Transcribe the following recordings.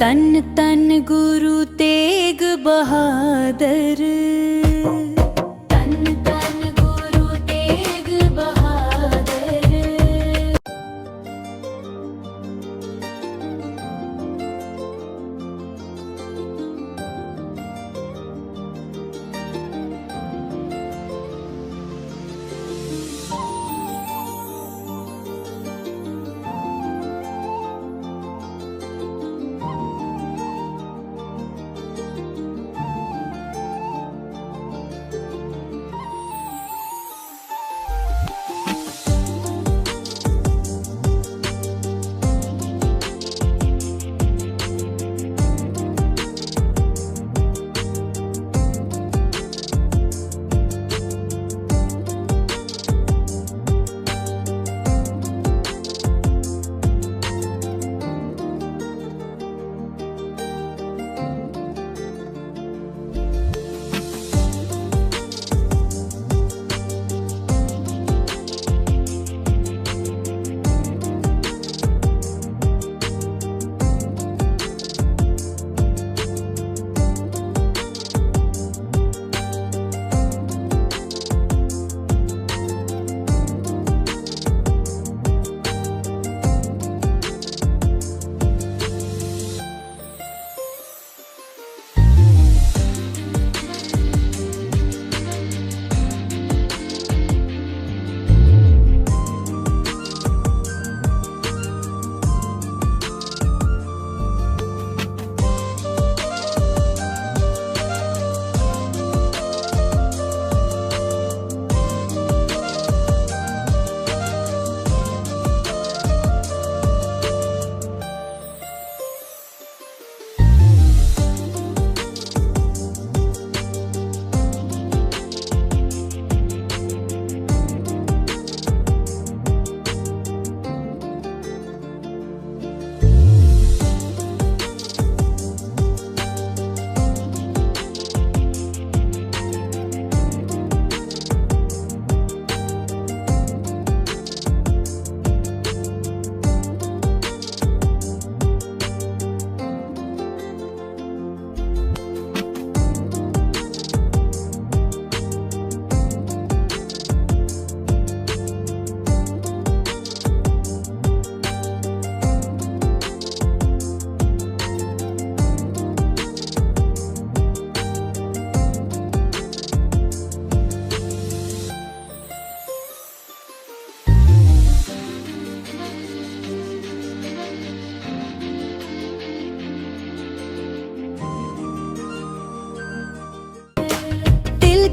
ਤਨ ਤਨ ਗੁਰੂ ਤੇਗ ਬਹਾਦਰ।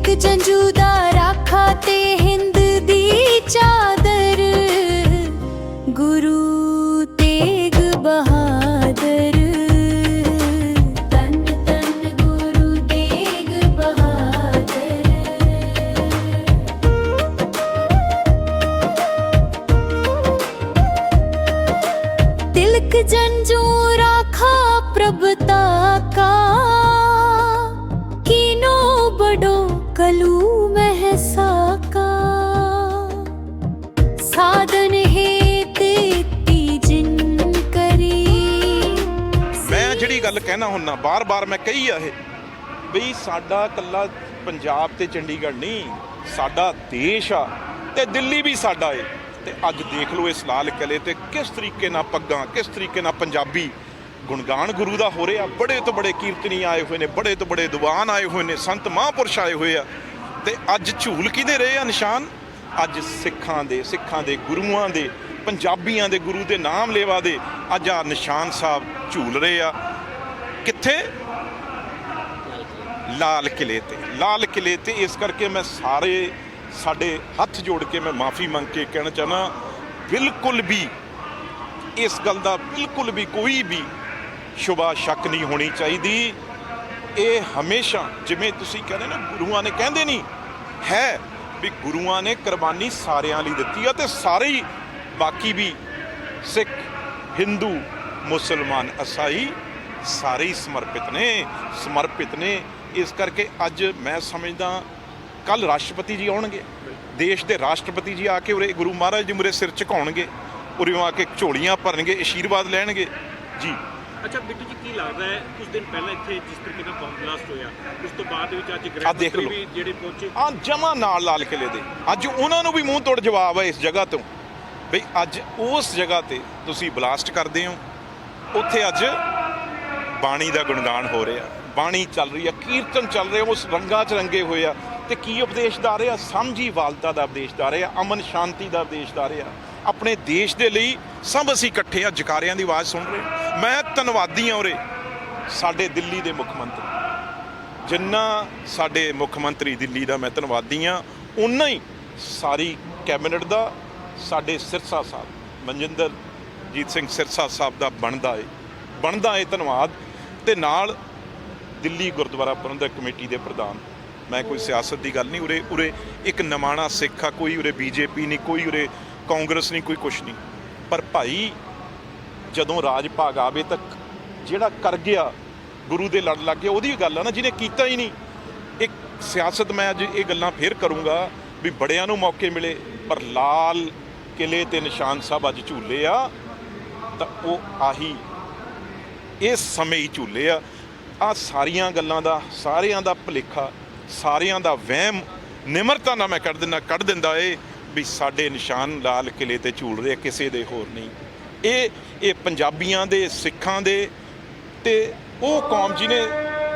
ਤਿਲਕ ਜੰਜੂ ਦਾ ਰਾਖਾ ਤੇ ਹਿੰਦ ਦੀ ਚਾਦਰ। ਗੁਰੂ ਤੇਗ ਬਹਾਦਰ। ਤਨ ਤਨ ਗੁਰੂ ਤੇਗ ਬਹਾਦਰ। ਤਿਲਕ ਜੰਜੂ ਰਾਖਾ ਪ੍ਰਭਤਾ ਕਾ ਕਹਿਣਾ ਹੁੰਨਾ, ਬਾਰ-ਬਾਰ ਮੈਂ ਕਹੀ ਆ ਇਹ ਬਈ ਸਾਡਾ ਕੱਲਾ ਪੰਜਾਬ ਤੇ ਚੰਡੀਗੜ੍ਹ ਨਹੀਂ, ਸਾਡਾ ਦੇਸ਼ ਆ, ਤੇ ਦਿੱਲੀ ਵੀ ਸਾਡਾ ਏ। ਤੇ ਅੱਜ ਦੇਖ ਲਓ ਇਸ ਲਾਲ ਕਿਲੇ ਤੇ ਕਿਸ ਤਰੀਕੇ ਨਾਲ ਪੱਗਾਂ, ਕਿਸ ਤਰੀਕੇ ਨਾਲ ਪੰਜਾਬੀ ਗੁਣਗਾਨ ਗੁਰੂ ਦਾ ਹੋ ਰਿਹਾ, ਬੜੇ ਤੋਂ ਬੜੇ ਕੀਰਤਨੀ ਆਏ ਹੋਏ ਨੇ, ਬੜੇ ਤੋਂ ਬੜੇ ਦੀਵਾਨ ਆਏ ਹੋਏ ਨੇ, ਸੰਤ ਮਹਾਂਪੁਰਸ਼ ਆਏ ਹੋਏ ਆ। ਤੇ ਅੱਜ ਝੂਲ ਕਿਹਦੇ ਰਹੇ ਆ ਨਿਸ਼ਾਨ? ਅੱਜ ਸਿੱਖਾਂ ਦੇ ਸਿੱਖਾਂ ਦੇ ਗੁਰੂਆਂ ਦੇ, ਪੰਜਾਬੀਆਂ ਦੇ ਗੁਰੂ ਦੇ ਨਾਮ ਲੇਵਾ ਦੇ, ਅੱਜ ਆ ਨਿਸ਼ਾਨ ਸਾਹਿਬ ਝੂਲ ਰਹੇ ਆ। ਕਿੱਥੇ? ਲਾਲ ਕਿਲੇ ਤੇ। ਲਾਲ ਕਿਲੇ ਤੇ ਇਸ ਕਰਕੇ ਮੈਂ ਸਾਰੇ ਸਾਡੇ ਹੱਥ ਜੋੜ ਕੇ ਮੈਂ ਮਾਫੀ ਮੰਗ ਕੇ ਕਹਿਣਾ ਚਾਹਨਾ ਬਿਲਕੁਲ ਵੀ ਇਸ ਗੱਲ ਦਾ ਬਿਲਕੁਲ ਵੀ ਕੋਈ ਵੀ ਸ਼ੁਬਾ ਸ਼ੱਕ ਨਹੀਂ ਹੋਣੀ ਚਾਹੀਦੀ। ਇਹ ਹਮੇਸ਼ਾ ਜਿਵੇਂ ਤੁਸੀਂ ਕਹਿੰਦੇ ਨਾ, ਗੁਰੂਆਂ ਨੇ ਕਹਿੰਦੇ ਨਹੀਂ, ਹੈ ਵੀ ਗੁਰੂਆਂ ਨੇ ਕੁਰਬਾਨੀ ਸਾਰਿਆਂ ਲਈ ਦਿੱਤੀ ਆ ਤੇ ਸਾਰੇ ਹੀ ਬਾਕੀ ਵੀ ਸਿੱਖ, ਹਿੰਦੂ, ਮੁਸਲਮਾਨ ਅਸਾਈ ਸਾਰੇ ਹੀ ਸਮਰਪਿਤ ਨੇ ਸਮਰਪਿਤ ਨੇ। ਇਸ ਕਰਕੇ ਅੱਜ ਮੈਂ ਸਮਝਦਾ ਕੱਲ ਰਾਸ਼ਟਰਪਤੀ ਜੀ ਆਉਣਗੇ। ਦੇਸ਼ ਦੇ ਰਾਸ਼ਟਰਪਤੀ ਜੀ ਆ ਕੇ ਉਰੇ ਗੁਰੂ ਮਹਾਰਾਜ ਜੀ ਮੁਰੇ ਸਿਰ ਝੁਕਾਉਣਗੇ। ਉਰੇ ਆ ਕੇ ਝੋਲੀਆਂ ਭਰਨਗੇ ਆਸ਼ੀਰਵਾਦ ਲੈਣਗੇ। ਜੀ। ਅੱਛਾ ਬਿੱਟੂ ਜੀ ਕੀ ਲੱਗਦਾ ਹੈ ਕੁਝ ਦਿਨ ਪਹਿਲਾਂ ਇੱਥੇ ਜਿਸ ਤਰੀਕੇ ਨਾਲ ਬੰਬ ਬਲਾਸਟ ਹੋਇਆ ਉਸ ਤੋਂ ਬਾਅਦ ਵਿੱਚ ਅੱਜ ਗ੍ਰਹਿ ਮੰਤਰੀ। ਵੀ ਜਿਹੜੇ ਪਹੁੰਚੇ? ਆ ਜਮਾ ਨਾਲ ਲਾਲ ਕਿਲੇ ਦੇ। ਅੱਜ ਉਹਨਾਂ ਨੂੰ ਵੀ ਮੂੰਹ ਤੋੜ ਜਵਾਬ ਹੈ ਇਸ ਜਗ੍ਹਾ ਤੋਂ। ਬਈ ਅੱਜ ਉਸ ਜਗ੍ਹਾ ਤੇ ਤੁਸੀਂ ਬਲਾਸਟ ਕਰਦੇ ਹੋ। ਉੱਥੇ ਅੱਜ ਬਾਣੀ ਦਾ ਗੁਣਗਾਨ ਹੋ ਰਿਹਾ। ਬਾਣੀ ਚੱਲ ਰਹੀ ਹੈ ਕੀਰਤਨ ਚੱਲ ਰਿਹਾ ਉਸ ਰੰਗਾਂ 'ਚ ਰੰਗੇ ਹੋਏ ਆ। ਤੇ ਕੀ ਉਪਦੇਸ਼ ਦਾ ਰਿਹਾ? ਸਮਝੀ ਵਾਲਤਾ ਦਾ ਉਪਦੇਸ਼ ਦਾ ਰਿਹਾ, ਅਮਨ ਸ਼ਾਂਤੀ ਦਾ ਉਪਦੇਸ਼ ਦਾ ਰਿਹਾ। ਆਪਣੇ ਦੇਸ਼ ਦੇ ਲਈ ਸਭ ਅਸੀਂ ਇਕੱਠੇ ਆ, ਜਕਾਰਿਆਂ ਦੀ ਆਵਾਜ਼ ਸੁਣ ਰਹੇ। ਮੈਂ ਧੰਨਵਾਦੀ ਹਾਂ ਉਰੇ, ਸਾਡੇ ਦਿੱਲੀ ਦੇ ਮੁੱਖ ਮੰਤਰੀ। ਜਿੰਨਾ ਸਾਡੇ ਮੁੱਖ ਮੰਤਰੀ ਦਿੱਲੀ ਦਾ ਮੈਂ ਧੰਨਵਾਦੀ ਹਾਂ ਉਨਾ ਹੀ ਸਾਰੀ ਕੈਬਨਿਟ ਦਾ, ਸਾਡੇ ਸਿਰਸਾ ਸਾਹਿਬ, ਮਨਜਿੰਦਰ ਜੀਤ ਸਿੰਘ ਸਿਰਸਾ ਸਾਹਿਬ ਦਾ ਬਣਦਾ ਏ। ਬਣਦਾ ਏ ਧੰਨਵਾਦ। ਤੇ ਨਾਲ ਦਿੱਲੀ ਗੁਰਦੁਆਰਾ ਪ੍ਰਬੰਧਕ ਕਮੇਟੀ ਦੇ ਪ੍ਰਧਾਨ। ਮੈਂ ਕੋਈ ਸਿਆਸਤ ਦੀ ਗੱਲ ਨਹੀਂ, ਉਰੇ ਉਰੇ ਇੱਕ ਨਮਾਣਾ ਸਿੱਖ ਆ, ਕੋਈ ਉਰੇ ਬੀਜੇਪੀ ਨਹੀਂ, ਕੋਈ ਉਰੇ ਕਾਂਗਰਸ ਨਹੀਂ, ਕੋਈ ਕੁਛ ਨਹੀਂ। ਪਰ ਭਾਈ, ਜਦੋਂ ਰਾਜ ਭਾਗ ਆਵੇ ਤੱਕ ਜਿਹੜਾ ਕਰ ਗਿਆ, ਗੁਰੂ ਦੇ ਲੜ ਲੱਗ ਗਿਆ, ਉਹਦੀ ਵੀ ਗੱਲ ਆ ਨਾ, ਜਿਹਨੇ ਕੀਤਾ ਹੀ ਨਹੀਂ। ਇੱਕ ਸਿਆਸਤ ਮੈਂ ਅੱਜ ਇਹ ਗੱਲਾਂ ਫੇਰ ਕਰੂੰਗਾ ਵੀ ਬੜਿਆਂ ਨੂੰ ਮੌਕੇ ਮਿਲੇ, ਪਰ ਲਾਲ ਕਿਲੇ ਤੇ ਨਿਸ਼ਾਨ ਸਾਹਿਬ ਅੱਜ ਝੂਲੇ ਆ, ਤਾਂ ਉਹ ਆਹੀ ਇਸ ਸਮੇਂ ਹੀ ਝੂਲੇ ਆ। ਆ ਸਾਰੀਆਂ ਗੱਲਾਂ ਦਾ, ਸਾਰਿਆਂ ਦਾ ਭੁਲੇਖਾ, ਸਾਰਿਆਂ ਦਾ ਵਹਿਮ, ਨਿਮਰਤਾ ਨਾਲ ਮੈਂ ਕੱਢ ਦਿੰਦਾ ਕੱਢ ਦਿੰਦਾ ਏ ਵੀ ਸਾਡੇ ਨਿਸ਼ਾਨ ਲਾਲ ਕਿਲੇ ਤੇ ਝੂਲ ਰਹੇ ਕਿਸੇ ਦੇ ਹੋਰ ਨਹੀਂ। ਇਹ ਇਹ ਪੰਜਾਬੀਆਂ ਦੇ, ਸਿੱਖਾਂ ਦੇ ਤੇ ਉਹ ਕੌਮ ਜਿਹਨੇ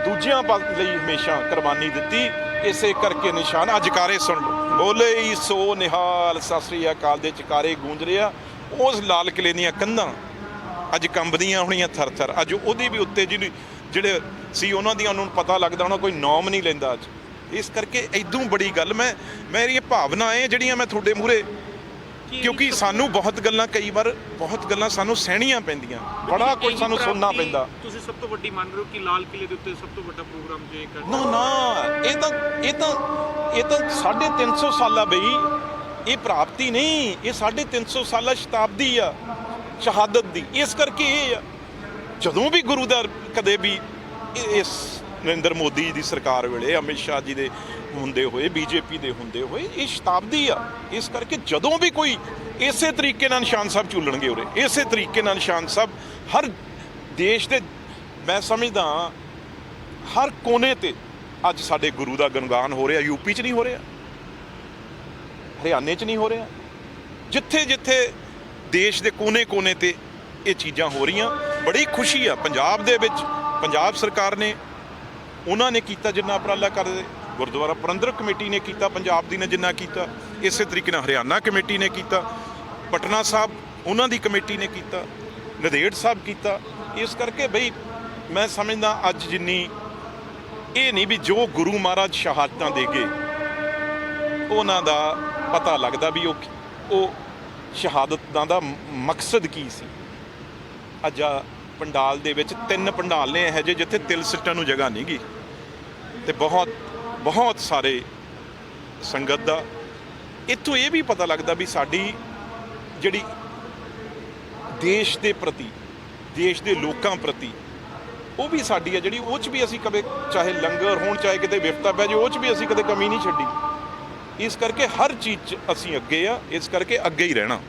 ਦੂਜਿਆਂ ਪਾ- ਲਈ ਹਮੇਸ਼ਾ ਕੁਰਬਾਨੀ ਦਿੱਤੀ, ਇਸੇ ਕਰਕੇ ਨਿਸ਼ਾਨ ਅੱਜ ਕਾਰੇ ਸੁਣ ਲਓ। ਬੋਲੇ ਹੀ ਸੋ ਨਿਹਾਲ, ਸਤਿ ਸ੍ਰੀ ਅਕਾਲ ਦੇ ਚਕਾਰੇ ਗੂੰਜ ਰਿਹਾ ਉਸ ਲਾਲ ਕਿਲੇ ਦੀਆਂ ਕੰਧਾਂ ਅੱਜ ਕੰਬਦੀਆਂ ਹੋਣੀਆਂ ਥਰ-ਥਰ ਅੱਜ ਉਹਦੀ ਵੀ ਉੱਤੇ ਜਿਹਨੂੰ ਜਿਹੜੇ ਸੀ ਉਹਨਾਂ ਦੀਆਂ ਉਹਨਾਂ ਨੂੰ ਪਤਾ ਲੱਗਦਾ ਉਹਨਾਂ ਕੋਈ ਨਾਮ ਨਹੀਂ ਲੈਂਦਾ ਅੱਜ। ਇਸ ਕਰਕੇ ਐਦੋਂ ਬੜੀ ਗੱਲ ਮੈਂ ਮੇਰੀਆਂ ਭਾਵਨਾਵਾਂ ਜਿਹੜੀਆਂ ਮੈਂ ਤੁਹਾਡੇ ਮੂਹਰੇ ਕਿਉਂਕਿ ਸਾਨੂੰ ਬਹੁਤ ਗੱਲਾਂ ਕਈ ਵਾਰ ਬਹੁਤ ਗੱਲਾਂ ਸਾਨੂੰ ਸਹਿਣੀਆਂ ਪੈਂਦੀਆਂ। ਬੜਾ ਕੁਝ ਸਾਨੂੰ ਸੁਣਨਾ ਪੈਂਦਾ। ਤੁਸੀਂ ਸਭ ਤੋਂ ਵੱਡੀ ਮੰਨ ਰਹੇ ਹੋ ਕਿ ਲਾਲ ਕਿਲੇ ਦੇ ਉੱਤੇ ਸਭ ਤੋਂ ਵੱਡਾ ਪ੍ਰੋਗਰਾਮ ਜੇ ਕਰ ਨਾ ਨਾ ਇਹ ਤਾਂ ਇਹ ਤਾਂ ਇਹ ਤਾਂ 350 ਸਾਲਾ ਬਈ ਇਹ ਪ੍ਰਾਪਤੀ ਨਹੀਂ ਇਹ 350 ਸਾਲਾ ਸ਼ਤਾਬਦੀ ਆ। ਸ਼ਹਾਦਤ ਦੀ। ਇਸ ਕਰਕੇ ਇਹ ਆ, ਜਦੋਂ ਵੀ ਗੁਰੂ ਦਾ ਕਦੇ ਵੀ ਇਸ ਨਰਿੰਦਰ ਮੋਦੀ ਦੀ ਸਰਕਾਰ ਵੇਲੇ, ਅਮਿਤ ਸ਼ਾਹ ਜੀ ਦੇ ਹੁੰਦੇ ਹੋਏ, ਬੀਜੇਪੀ ਦੇ ਹੁੰਦੇ ਹੋਏ, ਇਹ ਸ਼ਤਾਬਦੀ ਆ। ਇਸ ਕਰਕੇ ਜਦੋਂ ਵੀ ਕੋਈ ਇਸੇ ਤਰੀਕੇ ਨਾਲ ਨਿਸ਼ਾਨ ਸਾਹਿਬ ਝੂਲਣਗੇ ਉਰੇ। ਇਸੇ ਤਰੀਕੇ ਨਾਲ ਨਿਸ਼ਾਨ ਸਾਹਿਬ ਹਰ ਦੇਸ਼ ਦੇ ਮੈਂ ਸਮਝਦਾ ਹਰ ਕੋਨੇ ਤੇ ਅੱਜ ਸਾਡੇ ਗੁਰੂ ਦਾ ਗੁਣਗਾਨ ਹੋ ਰਿਹਾ। ਯੂਪੀ 'ਚ ਨਹੀਂ ਹੋ ਰਿਹਾ। ਹਰਿਆਣੇ 'ਚ ਨਹੀਂ ਹੋ ਰਿਹਾ। ਜਿੱਥੇ ਜਿੱਥੇ ਦੇਸ਼ ਦੇ ਕੋਨੇ-ਕੋਨੇ ਤੇ ਇਹ ਚੀਜ਼ਾਂ ਹੋ ਰਹੀਆਂ। ਬੜੀ ਖੁਸ਼ੀ ਆ। ਪੰਜਾਬ ਦੇ ਵਿੱਚ ਪੰਜਾਬ ਸਰਕਾਰ ਨੇ ਉਹਨਾਂ ਨੇ ਕੀਤਾ ਜਿੰਨਾ ਉਪਰਾਲਾ ਕਰਦੇ ਗੁਰਦੁਆਰਾ ਪ੍ਰਬੰਧਕ ਕਮੇਟੀ ਨੇ ਕੀਤਾ, ਪੰਜਾਬ ਦੀ ਨੇ ਜਿੰਨਾ ਕੀਤਾ, ਇਸੇ ਤਰੀਕੇ ਨਾਲ ਹਰਿਆਣਾ ਕਮੇਟੀ ਨੇ ਕੀਤਾ, ਪਟਨਾ ਸਾਹਿਬ ਉਹਨਾਂ ਦੀ ਕਮੇਟੀ ਨੇ ਕੀਤਾ, ਨਦੇੜ ਸਾਹਿਬ ਕੀਤਾ। ਇਸ ਕਰਕੇ ਬਈ ਮੈਂ ਸਮਝਦਾ ਅੱਜ ਜਿੰਨੀ ਇਹ ਨਹੀਂ ਵੀ ਜੋ ਗੁਰੂ ਮਹਾਰਾਜ ਸ਼ਹਾਦਤਾਂ ਦੇ ਗਏ, ਉਹਨਾਂ ਦਾ ਪਤਾ ਲੱਗਦਾ ਵੀ ਉਹ ਉਹ ਸ਼ਹਾਦਤਾਂ ਦਾ ਮਕਸਦ ਕੀ ਸੀ? ਅੱਜ ਆ ਪੰਡਾਲ ਦੇ ਵਿੱਚ ਤਿੰਨ ਪੰਡਾਲ ਨੇ ਇਹੋ ਜਿਹੇ ਜਿੱਥੇ ਤਿਲ ਸਿੱਟਣ ਨੂੰ ਜਗ੍ਹਾ ਨਹੀਂ ਗੀ। ਤੇ ਬਹੁਤ ਬਹੁਤ ਸਾਰੇ ਸੰਗਤ ਦਾ ਇੱਥੋਂ ਇਹ ਵੀ ਪਤਾ ਲੱਗਦਾ ਵੀ ਸਾਡੀ ਜਿਹੜੀ ਦੇਸ਼ ਦੇ ਪ੍ਰਤੀ, ਦੇਸ਼ ਦੇ ਲੋਕਾਂ ਪ੍ਰਤੀ ਉਹ ਵੀ ਸਾਡੀ ਹੈ ਜਿਹੜੀ ਉਹ ਚ ਵੀ ਅਸੀਂ ਕਦੇ ਚਾਹੇ ਲੰਗਰ ਹੋਣ ਚਾਹੇ ਕਿਤੇ ਵਿਫਤਾ ਪੈ ਜੇ ਉਹ ਚ ਵੀ ਅਸੀਂ ਕਦੇ ਕਮੀ ਨਹੀਂ ਛੱਡੀ। ਇਸ ਕਰਕੇ ਹਰ ਚੀਜ਼ 'ਚ ਅਸੀਂ ਅੱਗੇ ਆ ਇਸ ਕਰਕੇ ਅੱਗੇ ਹੀ ਰਹਿਣਾ।